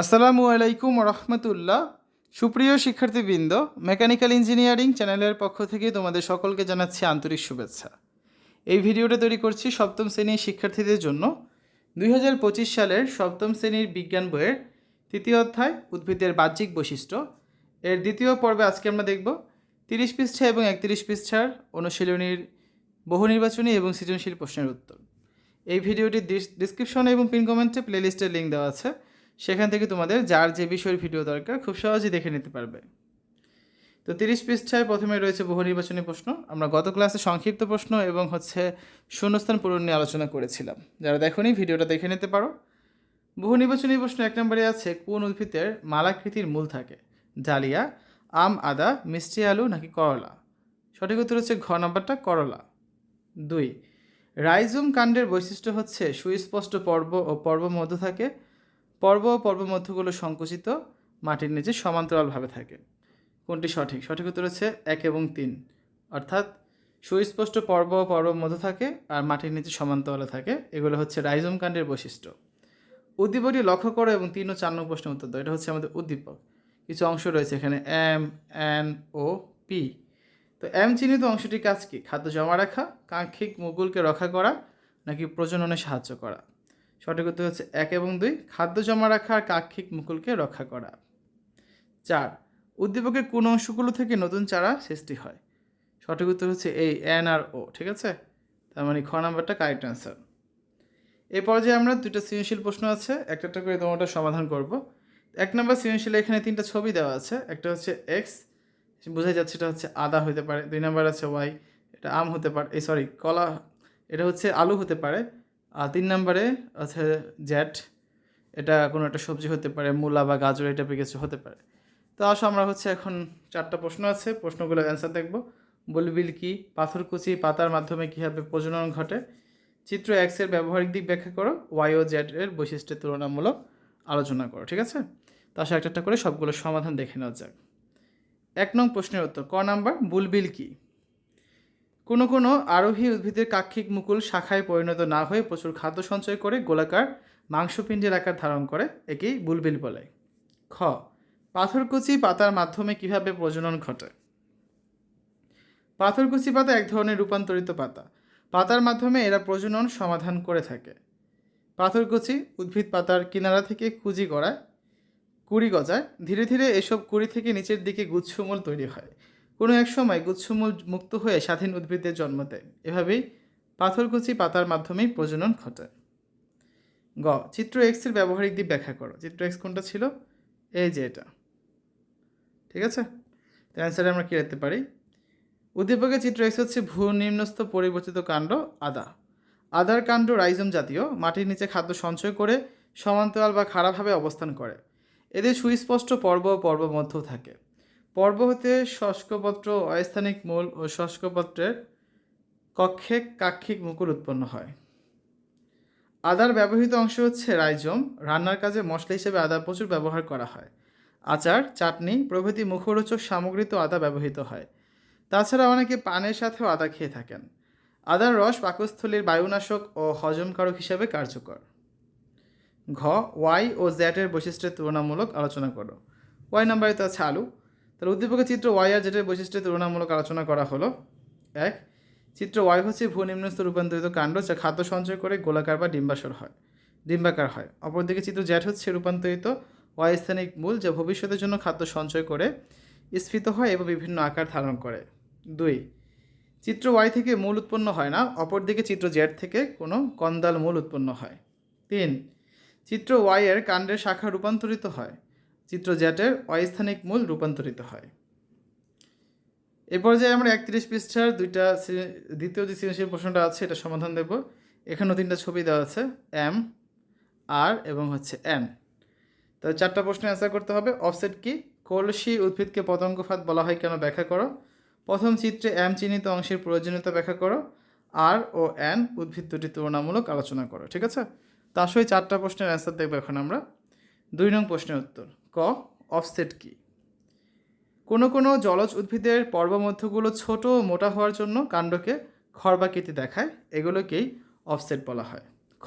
আসসালামু আলাইকুম রহমতুল্লাহ। সুপ্রিয় শিক্ষার্থীবৃন্দ, মেকানিক্যাল ইঞ্জিনিয়ারিং চ্যানেলের পক্ষ থেকে তোমাদের সকলকে জানাচ্ছি আন্তরিক শুভেচ্ছা। এই ভিডিওটা তৈরি করছি সপ্তম শ্রেণির শিক্ষার্থীদের জন্য। দুই হাজার পঁচিশ সালের সপ্তম শ্রেণির বিজ্ঞান বইয়ের তৃতীয় অধ্যায়, উদ্ভিদের বাহ্যিক বৈশিষ্ট্য। এর দ্বিতীয় পর্বে আজকে আমরা দেখব তিরিশ পৃষ্ঠা এবং একত্রিশ পৃষ্ঠার অনুশীলনীর বহু নির্বাচনী এবং সৃজনশীল প্রশ্নের উত্তর। এই ভিডিওটির ডিসক্রিপশনে এবং পিন কমেন্টে প্লেলিস্টের লিঙ্ক দেওয়া আছে। সেখান থেকে তোমাদের যার যে বিষয়ের ভিডিও দরকার খুব সহজেই দেখে নিতে পারবে। তো তিরিশ পৃষ্ঠায় প্রথমে রয়েছে বহু নির্বাচনী প্রশ্ন। আমরা গত ক্লাসে সংক্ষিপ্ত প্রশ্ন এবং হচ্ছে শূন্যস্থান পূরণ নিয়ে আলোচনা করেছিলাম। যারা দেখোনি, ভিডিওটা দেখে নিতে পারো। বহু নির্বাচনী প্রশ্ন এক নম্বরে আছে, কোন উদ্ভিদের মালাকৃতির মূল থাকে? ডালিয়া, আম, আদা, মিষ্টি আলু নাকি করলা? সঠিক উত্তর হচ্ছে ঘ নম্বরটা, করলা। দুই, রাইজুম কাণ্ডের বৈশিষ্ট্য হচ্ছে সুস্পষ্ট পর্ব ও পর্ব মধ্য থাকে। পর্ব ও পর্ব মধ্যগুলো সংকুচিত, মাটির নিচে সমান্তরালভাবে থাকে। কোনটি সঠিক? সঠিক উত্তর হচ্ছে এক এবং তিন। অর্থাৎ সুস্পষ্ট পর্ব ও পর্ব মধ্য থাকে আর মাটির নিচে সমান্তরালে থাকে। এগুলো হচ্ছে রাইজম কাণ্ডের বৈশিষ্ট্য। উদ্দীপকটি লক্ষ্য করো এবং তিন ও চার নম্বর প্রশ্নের উত্তর দাও। এটা হচ্ছে আমাদের উদ্দীপক। কিছু অংশ রয়েছে এখানে এম, এন, ও, পি। তো এম চিহ্নিত অংশটির কাজ কি? খাদ্য জমা রাখা, কাঙ্ক্ষিক মুকুলকে রক্ষা করা, নাকি প্রজননে সাহায্য করা? সঠিক উত্তর হচ্ছে এক এবং দুই। খাদ্য জমা রাখা আর কাক্ষিক মুকুলকে রক্ষা করা। চার, উদ্দীপকের কোন অংশগুলো থেকে নতুন চারা সৃষ্টি হয়? সঠিক উত্তর হচ্ছে এই, এন আর ও, ঠিক আছে? তার মানে খ নাম্বারটা কারেক্ট অ্যান্সার এই পর্যায়ে আমরা দুটো সৃজনশীল প্রশ্ন আছে একটা একটা করে তোমাটা সমাধান করব। এক নম্বর সৃজনশীলে এখানে তিনটা ছবি দেওয়া আছে, একটা হচ্ছে এক্স বোঝাই যাচ্ছে এটা হচ্ছে আদা হতে পারে, দুই নাম্বার আছে ওয়াই এটা আম হতে পারে এই সরি কলা, এটা হচ্ছে আলু হতে পারে তিন নম্বরে আছে জ্যাট। এটা কোনো একটা সবজি হতে পারে, মূলা বা গাজর এটা কিছু হতে পারে। তো আসো আমরা হচ্ছে এখন চারটা প্রশ্ন আছে প্রশ্নগুলোর অ্যান্সার দেখব। বুলবিল কি? পাথরকুচি পাতার মাধ্যমে কীভাবে প্রজনন ঘটে? চিত্র এক্সের ব্যবহারিক দিক ব্যাখ্যা করো ওয়াই ও জেড এর বৈশিষ্ট্যের তুলনামূলক আলোচনা করো, ঠিক আছে? তো আসো একটা একটা করে সবগুলো সমাধান দেখে নেওয়া যাক। এক নং প্রশ্নের উত্তর, ক নাম্বার, বুলবিল কি? কোনো কোনো আরোহী উদ্ভিদের কাক্ষিক মুকুল শাখায় পরিণত না হয়ে প্রচুর খাদ্য সঞ্চয় করে গোলাকার মাংসপিণ্ডের আকার ধারণ করে, একেই বুলবিল বলে। খ, পাথরকুচি পাতার মাধ্যমে কীভাবে প্রজনন ঘটে? পাথরকুচি পাতা এক ধরনের রূপান্তরিত পাতা। পাতার মাধ্যমে এরা প্রজনন সমাধান করে থাকে। পাথরকুচি উদ্ভিদ পাতার কিনারা থেকে কুজি গড়ায়, কুড়ি গজায়। ধীরে ধীরে এসব কুড়ি থেকে নিচের দিকে গুচ্ছমূল তৈরি হয়। কোনো এক সময় গুচ্ছমূল মুক্ত হয়ে স্বাধীন উদ্ভিদের জন্ম দেয়। এভাবেই পাথরকুচি পাতার মাধ্যমেই প্রজনন ঘটে। গ, চিত্র এক্সের ব্যবহারিক দিক ব্যাখ্যা করো। চিত্র এক্স কোনটা ছিল? এই যে এটা। ঠিক আছে? তো অ্যান্সারে আমরা কী রাখতে পারি? উদ্দীপকের চিত্র এক্স হচ্ছে ভূ নিম্নস্থ পরিবর্তিত কাণ্ড, আদা। আদার কাণ্ড রাইজম জাতীয়। মাটির নিচে খাদ্য সঞ্চয় করে সমান্তরাল বা খারাপভাবে অবস্থান করে। এদের সুস্পষ্ট পর্ব ও পর্ব মধ্যেও থাকে। পর্ব হতে শুষ্কপত্র অস্থানিক মূল ও শুষ্কপত্রের কক্ষে কাক্ষিক মুকুল উৎপন্ন হয়। আদার ব্যবহৃত অংশ হচ্ছে রাইজম। রান্নার কাজে মশলা হিসেবে আদা প্রচুর ব্যবহার করা হয়। আচার, চাটনি, প্রভৃতি মুখরোচক সামগ্রীতেও আদা ব্যবহৃত হয়। তাছাড়া অনেকে পানের সাথেও আদা খেয়ে থাকেন। আদার রস পাকস্থলীর বায়ুনাশক ও হজমকারক হিসাবে কার্যকর। ঘ, ওয়াই ও জ্যাটের বৈশিষ্ট্যের তুলনামূলক আলোচনা করো। ওয়াই নাম্বারে তো আছে আলু। তাহলে উদ্দীপকের চিত্র ওয়াই আর জেটের বৈশিষ্ট্যের তুলনামূলক আলোচনা করা হলো। এক, চিত্র ওয়াই হচ্ছে ভূনিম্নস্থ রূপান্তরিত কাণ্ড যা খাদ্য সঞ্চয় করে গোলাকার বা ডিম্বাসর হয়, ডিম্বাকার হয়। অপরদিকে চিত্র জ্যাট হচ্ছে রূপান্তরিত ওয়াই স্থানিক মূল যা ভবিষ্যতের জন্য খাদ্য সঞ্চয় করে স্ফীত হয় এবং বিভিন্ন আকার ধারণ করে। দুই, চিত্র ওয়াই থেকে মূল উৎপন্ন হয় না, অপরদিকে চিত্র জেড থেকে কোনো কন্দাল মূল উৎপন্ন হয়। তিন, চিত্র ওয়াই এর কাণ্ডের শাখা রূপান্তরিত হয়। চিত্র জ্যাটের অস্থানিক মূল রূপান্তরিত হয়। এ পর্যায়ে আমরা একত্রিশ পৃষ্ঠার দুইটা দ্বিতীয় যে সৃজনশীল প্রশ্নটা আছে, এটা সমাধান দেব। এখানেও তিনটা ছবি দেওয়া আছে, এম, আর এবং হচ্ছে এন। তো চারটা প্রশ্নের অ্যান্সার করতে হবে। অফসেট কি? কলসি উদ্ভিদকে পতঙ্গফাত বলা হয় কেন ব্যাখ্যা করো। প্রথম চিত্রে এম চিহ্নিত অংশের প্রয়োজনীয়তা ব্যাখ্যা করো। আর ও এন উদ্ভিদ দুটি তুলনামূলক আলোচনা করো, ঠিক আছে? তা আসলে চারটা প্রশ্নের অ্যান্সার দেখব এখন আমরা। দুই নং প্রশ্নের উত্তর। ক অফসেট কি? কোনো কোনো জলজ উদ্ভিদের পর্বমধ্যগুলো ছোট ও মোটা হওয়ার জন্য কাণ্ডকে খর্বাকৃতি দেখায়, এগুলোকেই অফসেট বলা হয়। খ,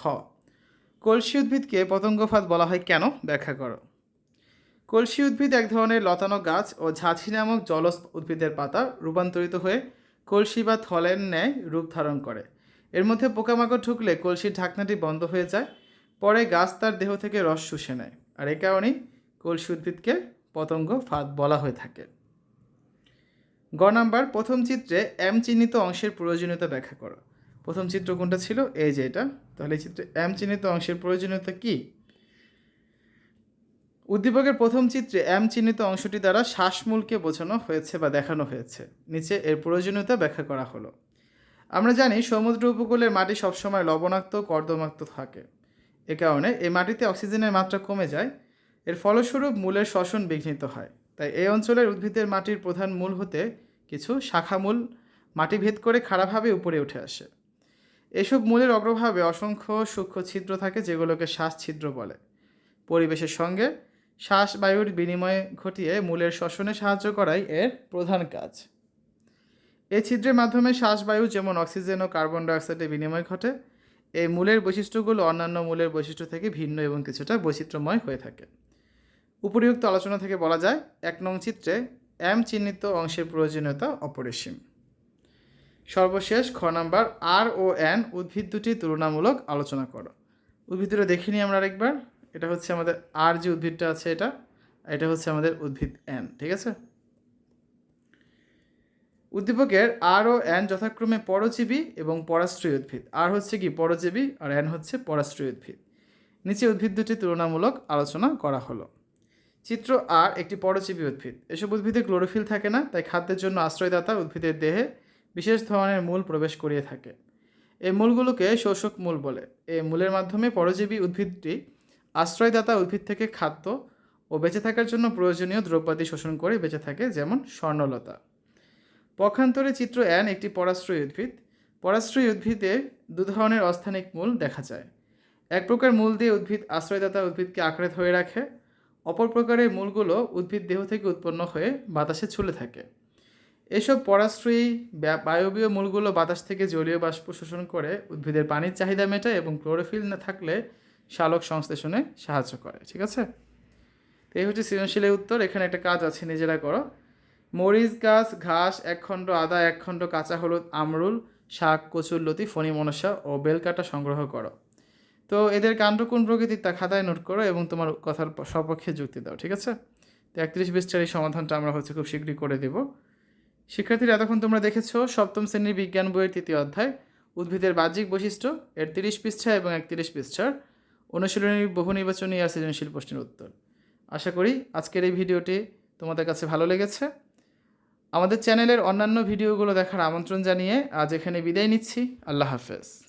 কলসি উদ্ভিদকে পতঙ্গফাত বলা হয় কেন? ব্যাখ্যা করো। কলসি উদ্ভিদ এক ধরনের লতানো গাছ ও ঝাঁঝি নামক জলজ উদ্ভিদের পাতা রূপান্তরিত হয়ে কলসি বা থলের ন্যায় রূপ ধারণ করে। এর মধ্যে পোকামাকড় ঢুকলে কলসির ঢাকনাটি বন্ধ হয়ে যায়, পরে গাছ তার দেহ থেকে রস শুষে নেয়। আর এ কারণেই কলসি উদ্ভিদকে পতঙ্গ ফাঁদ বলা হয়ে থাকে। গ নাম্বার, প্রথম চিত্রে এম চিহ্নিত অংশের প্রয়োজনীয়তা ব্যাখ্যা করো। প্রথম চিত্র কোনটা ছিল? এই যে এটা। তাহলে এই চিত্রে এম চিহ্নিত অংশের প্রয়োজনীয়তা কি? উদ্দীপকের প্রথম চিত্রে এম চিহ্নিত অংশটি দ্বারা শ্বাসমূলকে বোঝানো হয়েছে বা দেখানো হয়েছে। নিচে এর প্রয়োজনীয়তা ব্যাখ্যা করা হলো। আমরা জানি সমুদ্র উপকূলের মাটি সবসময় লবণাক্ত, কর্দমাক্ত থাকে। এ কারণে এই মাটিতে অক্সিজেনের মাত্রা কমে যায়। এর ফলস্বরূপ মূলের শ্বসন বিঘ্নিত হয়। তাই এই অঞ্চলের উদ্ভিদের মাটির প্রধান মূল হতে কিছু শাখামূল মাটি ভেদ করে খাড়াভাবে উপরে উঠে আসে। এসব মূলের অগ্রভাবে অসংখ্য সূক্ষ্ম ছিদ্র থাকে যেগুলোকে শ্বাস ছিদ্র বলে। পরিবেশের সঙ্গে শ্বাস বায়ুর বিনিময় ঘটিয়ে মূলের শ্বসনে সাহায্য করাই এর প্রধান কাজ। এই ছিদ্রের মাধ্যমে শ্বাসবায়ু যেমন অক্সিজেন ও কার্বন ডাইঅক্সাইডের বিনিময় ঘটে, এই মূলের বৈশিষ্ট্যগুলো অন্যান্য মূলের বৈশিষ্ট্য থেকে ভিন্ন এবং কিছুটা বৈচিত্র্যময় হয়ে থাকে। উপরিউক্ত আলোচনা থেকে বলা যায়, এক নং চিত্রে এম চিহ্নিত অংশের প্রয়োজনীয়তা অপরিসীম। সর্বশেষ খ নাম্বার, আর ও এন উদ্ভিদ দুটি তুলনামূলক আলোচনা করো। উদ্ভিদ দুটো দেখে নিই আমরা আরেকবার। এটা হচ্ছে আমাদের আর যে উদ্ভিদটা আছে এটা এটা হচ্ছে আমাদের উদ্ভিদ এন, ঠিক আছে? উদ্দীপকের আর ও এন যথাক্রমে পরজীবী এবং পরাশ্রয়ী উদ্ভিদ। আর হচ্ছে কি পরজীবী, আর এন হচ্ছে পরাশ্রয়ী উদ্ভিদ। নিচে উদ্ভিদ দুটি তুলনামূলক আলোচনা করা হলো। চিত্র আর একটি পরজীবী উদ্ভিদ। এসব উদ্ভিদে ক্লোরোফিল থাকে না, তাই খাদ্যের জন্য আশ্রয়দাতা উদ্ভিদের দেহে বিশেষ ধরনের মূল প্রবেশ করিয়ে থাকে। এই মূলগুলোকে শোষক মূল বলে। এই মূলের মাধ্যমে পরজীবী উদ্ভিদটি আশ্রয়দাতা উদ্ভিদ থেকে খাদ্য ও বেঁচে থাকার জন্য প্রয়োজনীয় দ্রব্যাদি শোষণ করে বেঁচে থাকে, যেমন স্বর্ণলতা। পক্ষান্তরে চিত্র এন একটি পরাশ্রয়ী উদ্ভিদ। পরাশ্রয়ী উদ্ভিদে দু ধরনের অস্থানিক মূল দেখা যায়। এক প্রকার মূল দিয়ে উদ্ভিদ আশ্রয়দাতা উদ্ভিদকে আঁকড়ে ধরে রাখে অপর প্রকারের মূলগুলো উদ্ভিদ দেহ থেকে উৎপন্ন হয়ে বাতাসে ছুলে থাকে। এসব পরাশ্রয়ী ব্যা- বায়বীয় মূলগুলো বাতাস থেকে জলীয় বাষ্প শোষণ করে উদ্ভিদের পানির চাহিদা মেটায় এবং ক্লোরোফিল না থাকলে শালক সংশ্লেষণে সাহায্য করে, ঠিক আছে? তো এই হচ্ছে সৃজনশীলের উত্তর, এখানে একটা কাজ আছে, নিজেরা করো। মরিচ, গাছ, ঘাস এক খণ্ড আদা এক খণ্ড কাঁচা হলুদ, আমরুল, শাক কচুরলতি ফণি, মনসা ও বেলকাটা সংগ্রহ করো। তো এদের কাণ্ড কোন প্রকৃতির তা খাতায় নোট করো এবং তোমার কথার সপক্ষে যুক্তি দাও, ঠিক আছে? তো একত্রিশ বিশটার এই সমাধানটা আমরা হচ্ছে খুব শীঘ্রই করে দেব। শিক্ষার্থীরা, এতক্ষণ তোমরা দেখেছ সপ্তম শ্রেণির বিজ্ঞান বইয়ের তৃতীয় অধ্যায়। উদ্ভিদের বাহ্যিক বৈশিষ্ট্য, এর তিরিশ পৃষ্ঠা এবং একত্রিশ পৃষ্ঠার অনুশীলনী বহু নির্বাচনী আর সৃজনশীল প্রশ্নের উত্তর। আশা করি আজকের এই ভিডিওটি তোমাদের কাছে ভালো লেগেছে। আমাদের চ্যানেলের অন্যান্য ভিডিওগুলো দেখার আমন্ত্রণ জানিয়ে আজ এখানে বিদায় নিচ্ছি। আল্লাহ হাফেজ।